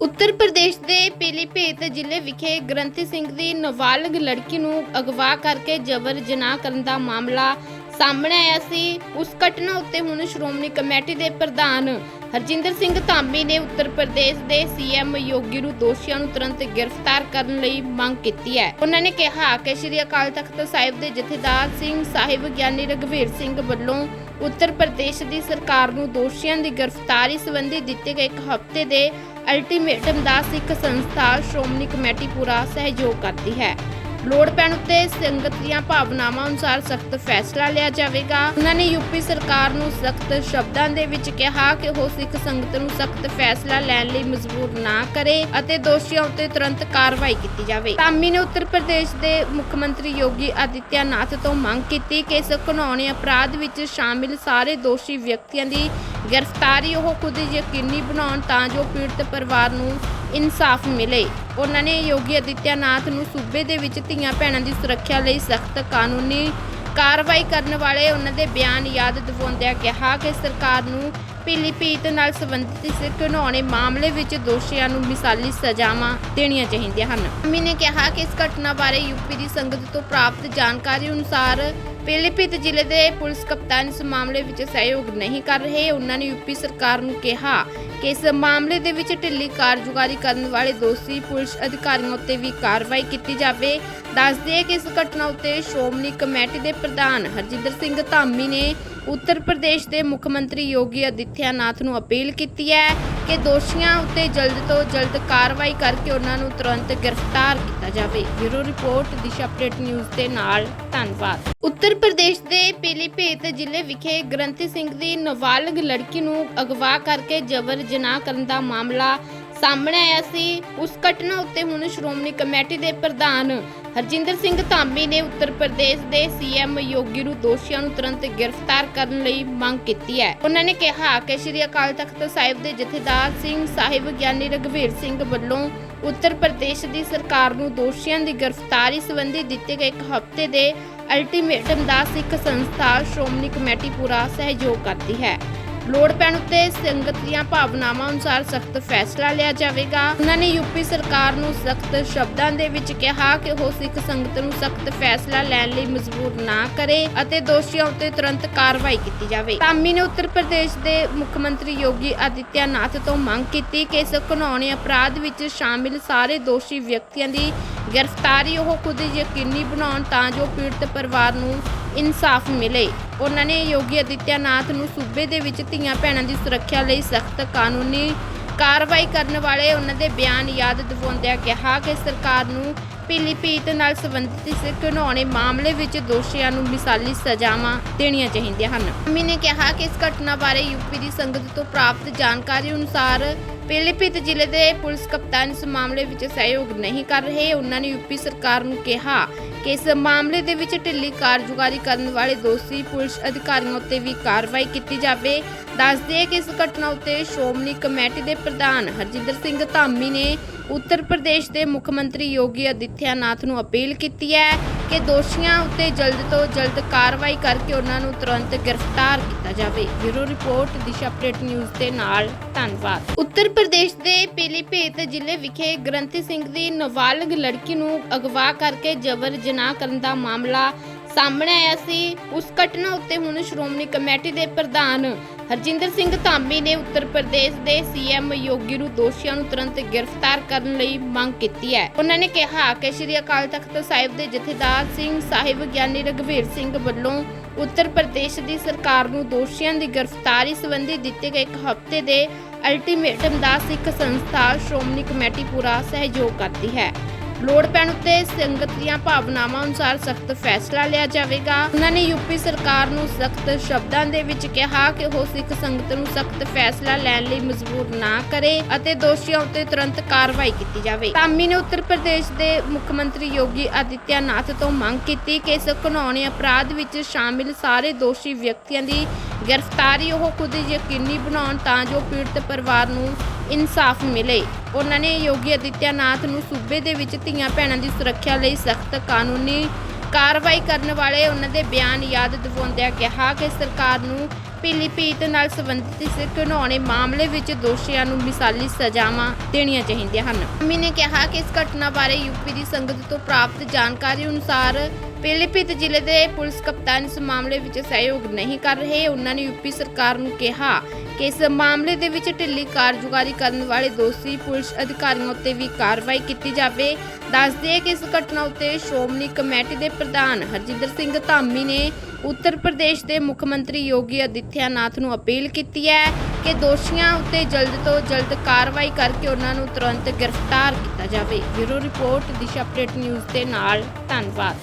ਉੱਤਰ ਪ੍ਰਦੇਸ਼ ਦੇ ਪੀਲੀਭੀਤ ਜ਼ਿਲ੍ਹੇ ਵਿਖੇ ਗ੍ਰੰਥੀ ਸਿੰਘ ਦੀ ਨਾਬਾਲਗ ਲੜਕੀ ਨੂੰ ਅਗਵਾ ਕਰਕੇ ਜਬਰ ਜਨਾਹ ਕਰਨ ਦਾ ਮਾਮਲਾ ਸਾਹਮਣੇ ਆਇਆ ਸੀ। ਉਸ ਘਟਨਾ ਉੱਤੇ ਹੁਣ ਸ਼੍ਰੋਮਣੀ ਕਮੇਟੀ ਦੇ ਪ੍ਰਧਾਨ ਹਰਜਿੰਦਰ ਸਿੰਘ ਧਾਮੀ ਨੇ ਉੱਤਰ ਪ੍ਰਦੇਸ਼ ਦੇ ਸੀਐਮ ਯੋਗੀ ਨੂੰ ਦੋਸ਼ੀਆਂ ਨੂੰ ਤੁਰੰਤ ਗ੍ਰਿਫਤਾਰ ਕਰਨ ਲਈ ਮੰਗ ਕੀਤੀ ਹੈ। ਉਹਨਾਂ ਨੇ ਕਿਹਾ ਕਿ ਸ੍ਰੀ ਅਕਾਲ ਤਖਤ ਸਾਹਿਬ ਦੇ ਜਥੇਦਾਰ ਸਿੰਘ ਸਾਹਿਬ ਗਿਆਨੀ ਰਘਵੀਰ ਸਿੰਘ ਵੱਲੋਂ ਉੱਤਰ ਪ੍ਰਦੇਸ਼ ਦੀ ਸਰਕਾਰ ਨੂੰ ਦੋਸ਼ੀਆਂ ਦੀ ਗ੍ਰਿਫਤਾਰੀ ਸੰਬੰਧੀ ਦਿੱਤੇ ਗਏ ਇੱਕ ਹਫ਼ਤੇ ਦੇ ਅਲਟੀਮੇਟਮ ਦਾ ਸਿੱਖ ਸੰਸਥਾ ਸ਼੍ਰੋਮਣੀ ਕਮੇਟੀ ਪੂਰਾ ਸਹਿਯੋਗ ਕਰਦੀ ਹੈ। ਲੋੜ ਪੈਣ ਉੱਤੇ ਸੰਗਤ ਦੀਆਂ ਭਾਵਨਾਵਾਂ ਅਨੁਸਾਰ ਸਖਤ ਫੈਸਲਾ ਲਿਆ ਜਾਵੇਗਾ। ਉਹਨਾਂ ਨੇ ਯੂਪੀ ਸਰਕਾਰ ਨੂੰ ਸਖਤ ਸ਼ਬਦਾਂ ਦੇ ਵਿੱਚ ਕਿਹਾ ਕਿ ਉਹ ਸਿੱਖ ਸੰਗਤ ਨੂੰ ਸਖਤ ਫੈਸਲਾ ਲੈਣ ਲਈ ਮਜਬੂਰ ਨਾ ਕਰੇ ਅਤੇ ਦੋਸ਼ੀਆਂ ਉੱਤੇ ਤੁਰੰਤ ਕਾਰਵਾਈ ਕੀਤੀ ਜਾਵੇ। ਧਾਮੀ ਨੇ ਉੱਤਰ ਪ੍ਰਦੇਸ਼ ਦੇ ਮੁੱਖ ਮੰਤਰੀ ਯੋਗੀ ਆਦਿੱਤਿਆਨਾਥ ਤੋਂ ਮੰਗ ਕੀਤੀ ਕਿ ਇਸ ਘਿਨੌਣੇ ਅਪਰਾਧ ਵਿੱਚ ਸ਼ਾਮਿਲ ਸਾਰੇ ਦੋਸ਼ੀ ਵਿਅਕਤੀਆਂ ਦੀ ਗ੍ਰਿਫਤਾਰੀ ਉਹ ਖੁਦ ਯਕੀਨੀ ਬਣਾਉਣ ਤਾਂ ਜੋ ਪੀੜਤ ਪਰਿਵਾਰ ਨੂੰ ਇਨਸਾਫ ਮਿਲੇ। ਉਹਨਾਂ ਨੇ ਯੋਗੀ ਆਦਿੱਤਿਆਨਾਥ ਨੂੰ ਸੂਬੇ ਦੇ ਵਿੱਚ ਧੀਆਂ ਭੈਣਾਂ ਦੀ ਸੁਰੱਖਿਆ ਲਈ ਸਖਤ ਕਾਨੂੰਨੀ ਕਾਰਵਾਈ ਕਰਨ ਵਾਲੇ ਉਹਨਾਂ ਦੇ ਬਿਆਨ ਯਾਦ ਦਿਵਾਉਂਦਿਆਂ ਕਿਹਾ ਕਿ ਸਰਕਾਰ ਨੂੰ ਪੀਲੀਭੀਤ ਨਾਲ ਸੰਬੰਧਿਤ ਇਸ ਘਿਨੌਣੇ ਮਾਮਲੇ ਵਿੱਚ ਦੋਸ਼ੀਆਂ ਨੂੰ ਮਿਸਾਲੀ ਸਜ਼ਾਵਾਂ ਦੇਣੀਆਂ ਚਾਹੀਦੀਆਂ ਹਨ। ਅਮੀ ਨੇ ਕਿਹਾ ਕਿ ਇਸ ਘਟਨਾ ਬਾਰੇ ਯੂਪੀ ਦੀ ਸੰਗਤ ਤੋਂ ਪ੍ਰਾਪਤ ਜਾਣਕਾਰੀ ਅਨੁਸਾਰ ਪੀਲੀਭੀਤ ਜ਼ਿਲ੍ਹੇ ਦੇ ਪੁਲਿਸ ਕਪਤਾਨ ਇਸ ਮਾਮਲੇ ਵਿੱਚ ਸਹਿਯੋਗ ਨਹੀਂ ਕਰ ਰਹੇ। ਉਹਨਾਂ ਨੇ ਯੂਪੀ ਸਰਕਾਰ ਨੂੰ ਕਿਹਾ ਕਿ ਇਸ ਮਾਮਲੇ ਦੇ ਵਿੱਚ ਢਿੱਲੀ ਕਾਰਜੁਕਾਰੀ ਕਰਨ ਵਾਲੇ ਦੋਸ਼ੀ ਪੁਲਿਸ ਅਧਿਕਾਰੀਆਂ ਉੱਤੇ ਵੀ ਕਾਰਵਾਈ ਕੀਤੀ ਜਾਵੇ? ਦੱਸ ਕਿ ਇਸ ਘਟਨਾ ਉੱਤੇ ਸ਼੍ਰੋਮਣੀ ਕਮੇਟੀ ਦੇ ਪ੍ਰਧਾਨ ਹਰਜਿੰਦਰ ਸਿੰਘ ਧਾਮੀ ਨੇ ਉੱਤਰ ਪ੍ਰਦੇਸ਼ ਦੇ ਮੁੱਖ ਮੰਤਰੀ ਯੋਗੀ ਆਦਿੱਤਿਆਨਾਥ ਨੂੰ ਅਪੀਲ ਕੀਤੀ ਹੈ ਕਿ ਦੋਸ਼ੀਆਂ ਉੱਤੇ ਜਲਦ ਤੋਂ ਜਲਦ ਕਾਰਵਾਈ ਕਰਕੇ ਉਹਨਾਂ ਨੂੰ ਤੁਰੰਤ ਗ੍ਰਿਫਤਾਰ ਕੀਤਾ ਜਾਵੇ। Bureau report, Disha update news ਦੇ ਨਾਲ, ਧੰਨਵਾਦ। ਉੱਤਰ ਪ੍ਰਦੇਸ਼ ਦੇ ਪੀਲੀਭੀਤ ਜ਼ਿਲ੍ਹੇ ਵਿਖੇ ਗ੍ਰੰਥੀ ਸਿੰਘ ਦੀ ਨਾਬਾਲਗ ਲੜਕੀ ਨੂੰ ਅਗਵਾ ਕਰਕੇ ਜਬਰ ਜਨਾਹ ਕਰਨ ਦਾ ਮਾਮਲਾ ਸਾਹਮਣੇ ਆਇਆ ਸੀ। ਉਸ ਘਟਨਾ ਉੱਤੇ ਹੁਣ ਸ਼੍ਰੋਮਣੀ ਕਮੇਟੀ ਦੇ ਪ੍ਰਧਾਨ ਹਰਜਿੰਦਰ ਸਿੰਘ ਧਾਮੀ ਨੇ ਉੱਤਰ ਪ੍ਰਦੇਸ਼ ਦੇ ਸੀਐਮ ਯੋਗੀ ਨੂੰ ਦੋਸ਼ੀਆਂ ਨੂੰ ਤੁਰੰਤ ਗ੍ਰਿਫਤਾਰ ਕਰਨ ਲਈ ਮੰਗ ਕੀਤੀ ਹੈ। ਉਹਨਾਂ ਨੇ ਕਿਹਾ ਕਿ ਸ੍ਰੀ ਅਕਾਲ ਤਖਤ ਸਾਹਿਬ ਦੇ ਜਥੇਦਾਰ ਸਿੰਘ ਸਾਹਿਬ ਗਿਆਨੀ ਰਘਵੀਰ ਸਿੰਘ ਵੱਲੋਂ ਉੱਤਰ ਪ੍ਰਦੇਸ਼ ਦੀ ਸਰਕਾਰ ਨੂੰ ਦੋਸ਼ੀਆਂ ਦੀ ਗ੍ਰਿਫਤਾਰੀ ਸੰਬੰਧੀ ਦਿੱਤੇ ਗਏ ਇੱਕ ਹਫ਼ਤੇ ਦੇ ਅਲਟੀਮੇਟਮ ਦਾ ਸਿੱਖ ਸੰਸਥਾ ਸ਼੍ਰੋਮਣੀ ਕਮੇਟੀ ਪੂਰਾ ਸਹਿਯੋਗ ਕਰਦੀ ਹੈ। ਲੋੜ ਪੈਣ ਉੱਤੇ ਸੰਗਤ ਦੀਆਂ ਭਾਵਨਾਵਾਂ ਅਨੁਸਾਰ ਸਖਤ ਫੈਸਲਾ ਲਿਆ ਜਾਵੇਗਾ। ਉਹਨਾਂ ਨੇ ਯੂਪੀ ਸਰਕਾਰ ਨੂੰ ਸਖਤ ਸ਼ਬਦਾਂ ਦੇ ਵਿੱਚ ਕਿਹਾ ਕਿ ਉਹ ਸਿੱਖ ਸੰਗਤ ਨੂੰ ਸਖਤ ਫੈਸਲਾ ਲੈਣ ਲਈ ਮਜਬੂਰ ਨਾ ਕਰੇ ਅਤੇ ਦੋਸ਼ੀਆਂ ਉੱਤੇ ਤੁਰੰਤ ਕਾਰਵਾਈ ਕੀਤੀ ਜਾਵੇ। ਧਾਮੀ ਨੇ ਉੱਤਰ ਪ੍ਰਦੇਸ਼ ਦੇ ਮੁੱਖ ਮੰਤਰੀ ਯੋਗੀ ਆਦਿੱਤਿਆਨਾਥ ਤੋਂ ਮੰਗ ਕੀਤੀ ਕਿ ਇਸ ਘਿਨੌਣੇ ਅਪਰਾਧ ਵਿੱਚ ਸ਼ਾਮਿਲ ਸਾਰੇ ਦੋਸ਼ੀ ਵਿਅਕਤੀਆਂ ਦੀ ਗ੍ਰਿਫਤਾਰੀ ਉਹ ਖੁਦ ਯਕੀਨੀ ਬਣਾਉਣ ਤਾਂ ਜੋ ਪੀੜਤ ਪਰਿਵਾਰ ਨੂੰ ਇਨਸਾਫ ਮਿਲੇ। ਉਹਨਾਂ ਨੇ ਯੋਗੀ ਆਦਿੱਤਿਆਨਾਥ ਨੂੰ ਸੂਬੇ ਦੇ ਵਿੱਚ ਧੀਆਂ ਭੈਣਾਂ ਦੀ ਸੁਰੱਖਿਆ ਲਈ ਸਖਤ ਕਾਨੂੰਨੀ ਕਾਰਵਾਈ ਕਰਨ ਵਾਲੇ ਉਹਨਾਂ ਦੇ ਬਿਆਨ ਯਾਦ ਦਿਵਾਉਂਦਿਆਂ ਕਿਹਾ ਕਿ ਸਰਕਾਰ ਨੂੰ ਪੀਲੀਭੀਤ ਨਾਲ ਸੰਬੰਧਿਤ ਇਸ ਘਿਨੌਣੇ ਮਾਮਲੇ ਵਿੱਚ ਦੋਸ਼ੀਆਂ ਨੂੰ ਮਿਸਾਲੀ ਸਜ਼ਾਵਾਂ ਦੇਣੀਆਂ ਚਾਹੀਦੀਆਂ ਹਨ। ਅਮੀ ਨੇ ਕਿਹਾ ਕਿ ਇਸ ਘਟਨਾ ਬਾਰੇ ਯੂਪੀ ਦੀ ਸੰਗਤ ਤੋਂ ਪ੍ਰਾਪਤ ਜਾਣਕਾਰੀ ਅਨੁਸਾਰ ਪੀਲੀਭੀਤ ਜ਼ਿਲ੍ਹੇ ਦੇ ਪੁਲਿਸ ਕਪਤਾਨ ਇਸ ਮਾਮਲੇ ਵਿੱਚ ਸਹਿਯੋਗ ਨਹੀਂ ਕਰ ਰਹੇ। ਉਹਨਾਂ ਨੇ ਯੂਪੀ ਸਰਕਾਰ ਨੂੰ ਕਿਹਾ ਕਿ ਇਸ ਮਾਮਲੇ ਦੇ ਵਿੱਚ ਢਿੱਲੀ ਕਾਰਜੁਕਾਰੀ ਕਰਨ ਵਾਲੇ ਦੋਸ਼ੀ ਪੁਲਿਸ ਅਧਿਕਾਰੀਆਂ ਉੱਤੇ ਵੀ ਕਾਰਵਾਈ ਕੀਤੀ ਜਾਵੇ। ਦੱਸ ਕਿ ਇਸ ਘਟਨਾ ਉੱਤੇ ਸ਼੍ਰੋਮਣੀ ਕਮੇਟੀ ਦੇ ਪ੍ਰਧਾਨ ਹਰਜਿੰਦਰ ਸਿੰਘ ਧਾਮੀ ਨੇ ਉੱਤਰ ਪ੍ਰਦੇਸ਼ ਦੇ ਮੁੱਖ ਮੰਤਰੀ ਯੋਗੀ ਆਦਿੱਤਿਆਨਾਥ ਨੂੰ ਅਪੀਲ ਕੀਤੀ ਹੈ ਕਿ ਦੋਸ਼ੀਆਂ ਉੱਤੇ ਜਲਦ ਤੋਂ ਜਲਦ ਕਾਰਵਾਈ ਕਰਕੇ ਉਹਨਾਂ ਨੂੰ ਤੁਰੰਤ ਗ੍ਰਿਫਤਾਰ ਕੀਤਾ ਜਾਵੇ। Bureau report, Disha update news ਦੇ ਨਾਲ, ਧੰਨਵਾਦ। ਉੱਤਰ ਪ੍ਰਦੇਸ਼ ਦੇ ਪੀਲੀਭੀਤ ਜ਼ਿਲ੍ਹੇ ਵਿਖੇ ਗ੍ਰੰਥੀ ਸਿੰਘ ਦੀ ਨਾਬਾਲਗ ਲੜਕੀ ਨੂੰ ਅਗਵਾ ਕਰਕੇ ਜਬਰ ਜਨਾਹ ਕਰਨ ਦਾ ਮਾਮਲਾ ਸਾਹਮਣੇ ਆਇਆ ਸੀ। ਉਸ ਘਟਨਾ ਉੱਤੇ ਹੁਣ ਸ਼੍ਰੋਮਣੀ ਕਮੇਟੀ ਦੇ ਪ੍ਰਧਾਨ ਹਰਜਿੰਦਰ ਸਿੰਘ ਧਾਮੀ ਨੇ ਉੱਤਰ ਪ੍ਰਦੇਸ਼ ਦੇ ਸੀਐਮ ਯੋਗੀ ਨੂੰ ਦੋਸ਼ੀਆਂ ਨੂੰ ਤੁਰੰਤ ਗ੍ਰਿਫਤਾਰ ਕਰਨ ਲਈ ਮੰਗ ਕੀਤੀ ਹੈ। ਉਹਨਾਂ ਨੇ ਕਿਹਾ ਕਿ ਸ੍ਰੀ ਅਕਾਲ ਤਖਤ ਸਾਹਿਬ ਦੇ ਜਥੇਦਾਰ ਸਿੰਘ ਸਾਹਿਬ ਗਿਆਨੀ ਰਘਵੀਰ ਸਿੰਘ ਵੱਲੋਂ ਉੱਤਰ ਪ੍ਰਦੇਸ਼ ਦੀ ਸਰਕਾਰ ਨੂੰ ਦੋਸ਼ੀਆਂ ਦੀ ਗ੍ਰਿਫਤਾਰੀ ਸੰਬੰਧੀ ਦਿੱਤੇ ਗਏ ਇੱਕ ਹਫ਼ਤੇ ਦੇ ਅਲਟੀਮੇਟਮ ਦਾ ਸਿੱਖ ਸੰਸਥਾ ਸ਼੍ਰੋਮਣੀ ਕਮੇਟੀ ਪੂਰਾ ਸਹਿਯੋਗ ਕਰਦੀ ਹੈ। ਲੋੜ ਪੈਣ ਉੱਤੇ ਸੰਗਤ ਦੀਆਂ ਭਾਵਨਾਵਾਂ ਅਨੁਸਾਰ ਸਖਤ ਫੈਸਲਾ ਲਿਆ ਜਾਵੇਗਾ। ਉਹਨਾਂ ਨੇ ਯੂਪੀ ਸਰਕਾਰ ਨੂੰ ਸਖਤ ਸ਼ਬਦਾਂ ਦੇ ਵਿੱਚ ਕਿਹਾ ਕਿ ਉਹ ਸਿੱਖ ਸੰਗਤ ਨੂੰ ਸਖਤ ਫੈਸਲਾ ਲੈਣ ਲਈ ਮਜਬੂਰ ਨਾ ਕਰੇ ਅਤੇ ਦੋਸ਼ੀਆਂ ਉੱਤੇ ਤੁਰੰਤ ਕਾਰਵਾਈ ਕੀਤੀ ਜਾਵੇ। ਧਾਮੀ ਨੇ ਉੱਤਰ ਪ੍ਰਦੇਸ਼ ਦੇ ਮੁੱਖ ਮੰਤਰੀ ਯੋਗੀ ਆਦਿੱਤਿਆਨਾਥ ਤੋਂ ਮੰਗ ਕੀਤੀ ਕਿ ਇਸ ਘਿਨੌਣੇ ਅਪਰਾਧ ਵਿੱਚ ਸ਼ਾਮਿਲ ਸਾਰੇ ਦੋਸ਼ੀ ਵਿਅਕਤੀਆਂ ਦੀ ਗ੍ਰਿਫਤਾਰੀ ਉਹ ਖੁਦ ਯਕੀਨੀ ਬਣਾਉਣ ਤਾਂ ਜੋ ਪੀੜਤ ਪਰਿਵਾਰ ਨੂੰ ਇਨਸਾਫ ਮਿਲੇ। ਉਹਨਾਂ ਨੇ ਯੋਗੀ ਆਦਿੱਤਿਆਨਾਥ ਨੂੰ ਸੂਬੇ ਦੇ ਵਿੱਚ ਧੀਆਂ ਭੈਣਾਂ ਦੀ ਸੁਰੱਖਿਆ ਲਈ ਸਖਤ ਕਾਨੂੰਨੀ ਕਾਰਵਾਈ ਕਰਨ ਵਾਲੇ ਉਹਨਾਂ ਦੇ ਬਿਆਨ ਯਾਦ ਦਿਵਾਉਂਦਿਆਂ ਕਿਹਾ ਕਿ ਸਰਕਾਰ ਨੂੰ ਪੀਲੀਭੀਤ ਨਾਲ ਸੰਬੰਧਿਤ ਇਸ ਘਿਨੌਣੇ ਮਾਮਲੇ ਵਿੱਚ ਦੋਸ਼ੀਆਂ ਨੂੰ ਮਿਸਾਲੀ ਸਜ਼ਾਵਾਂ ਦੇਣੀਆਂ ਚਾਹੀਦੀਆਂ ਹਨ। ਧਾਮੀ ਨੇ ਕਿਹਾ ਕਿ ਇਸ ਘਟਨਾ ਬਾਰੇ ਯੂਪੀ ਦੀ ਸੰਗਤ ਤੋਂ ਪ੍ਰਾਪਤ ਜਾਣਕਾਰੀ ਅਨੁਸਾਰ ਪੀਲੀਭੀਤ ਜ਼ਿਲ੍ਹੇ ਦੇ ਪੁਲਿਸ ਕਪਤਾਨ ਇਸ ਮਾਮਲੇ ਵਿੱਚ ਸਹਿਯੋਗ ਨਹੀਂ ਕਰ ਰਹੇ। ਉਹਨਾਂ ਨੇ ਯੂਪੀ ਸਰਕਾਰ ਨੂੰ ਕਿਹਾ ਕਿ ਇਸ ਮਾਮਲੇ ਦੇ ਵਿੱਚ ਢਿੱਲੀ ਕਾਰਜੁਕਾਰੀ ਕਰਨ ਵਾਲੇ ਦੋਸ਼ੀ ਪੁਲਿਸ ਅਧਿਕਾਰੀਆਂ ਉੱਤੇ ਵੀ ਕਾਰਵਾਈ ਕੀਤੀ ਜਾਵੇ। ਦੱਸਦੇ ਕਿ ਇਸ ਘਟਨਾ ਉੱਤੇ ਸ਼੍ਰੋਮਣੀ ਕਮੇਟੀ ਦੇ ਪ੍ਰਧਾਨ ਹਰਜਿੰਦਰ ਸਿੰਘ ਧਾਮੀ ਨੇ ਉੱਤਰ ਪ੍ਰਦੇਸ਼ ਦੇ ਮੁੱਖ ਮੰਤਰੀ ਯੋਗੀ ਆਦਿੱਤਿਆਨਾਥ ਨੂੰ ਅਪੀਲ ਕੀਤੀ ਹੈ ਕਿ ਦੋਸ਼ੀਆਂ ਉੱਤੇ ਜਲਦ ਤੋਂ ਜਲਦ ਕਾਰਵਾਈ ਕਰਕੇ ਉਹਨਾਂ ਨੂੰ ਤੁਰੰਤ ਗ੍ਰਿਫਤਾਰ ਕੀਤਾ ਜਾਵੇ। Bureau report, Disha update news ਦੇ ਨਾਲ। ਧੰਨਵਾਦ।